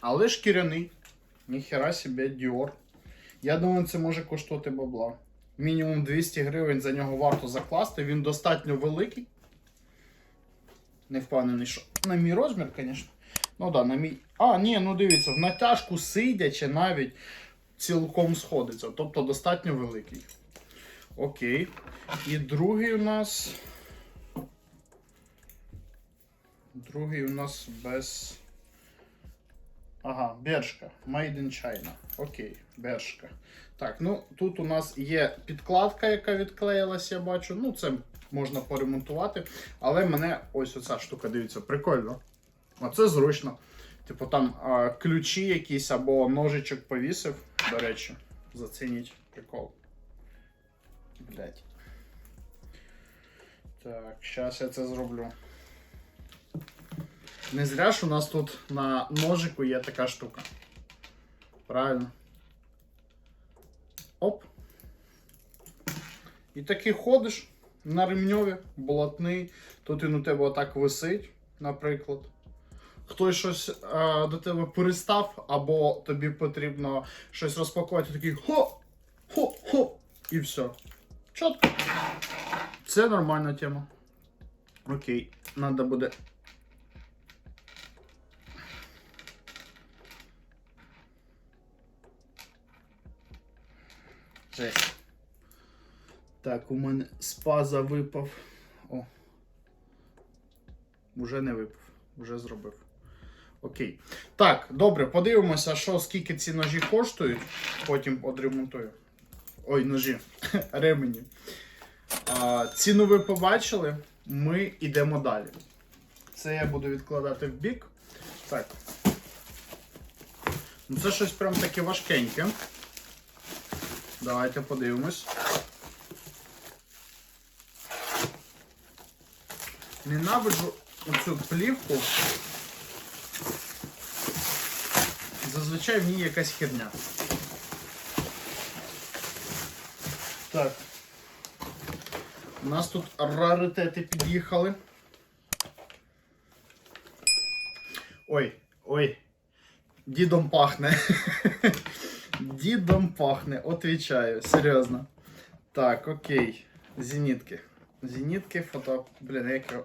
Але шкіряний. Ніхера себе Dior. Я думаю, це може коштувати бабла. Мінімум 200 гривень за нього варто закласти. Він достатньо великий. Не впевнений, що на мій розмір, звісно. Ну да, на мій. А, ні, ну дивіться, в натяжку сидячи навіть цілком сходиться. Тобто достатньо великий. Окей. І другий у нас. Другий у нас без. Ага, бершка. Made in China. Окей, бершка. Так, ну тут у нас є підкладка, яка відклеїлась, я бачу. Ну, це можна поремонтувати. Але мене ось оця штука, дивіться, прикольно. Оце зручно. Типу там а, ключі якісь або ножичок повісив. До речі, зацініть прикол. Блять. Так, зараз я це зроблю. Не зря ж у нас тут на ножику є така штука. Правильно. Оп. І такий ходиш на ремньові, блатний. Тут він у тебе отак висить, наприклад. Хтось щось е, до тебе перестав, або тобі потрібно щось розпакувати, такий хо! Хо-хо! І все. Чітко. Це нормальна тема. Окей, треба буде. Так, у мене спаза випав. О. Уже не випав, вже зробив. Окей. Так, добре, подивимося, що скільки ці ножі коштують. Потім одремонтую. Ой, ножі. Ремені. А, ціну ви побачили. Ми йдемо далі. Це я буду відкладати в бік. Так. Ну, це щось прям таке важкеньке. Давайте подивимось. Ненавиджу оцю плівку. Зазвичай в ній якась херня. Так. У нас тут раритети під'їхали. Ой, ой. Дідом пахне. Дідом пахне, отвічаю, серйозно. Так, окей. Зенітки. Зенітки, фото. Блін, як його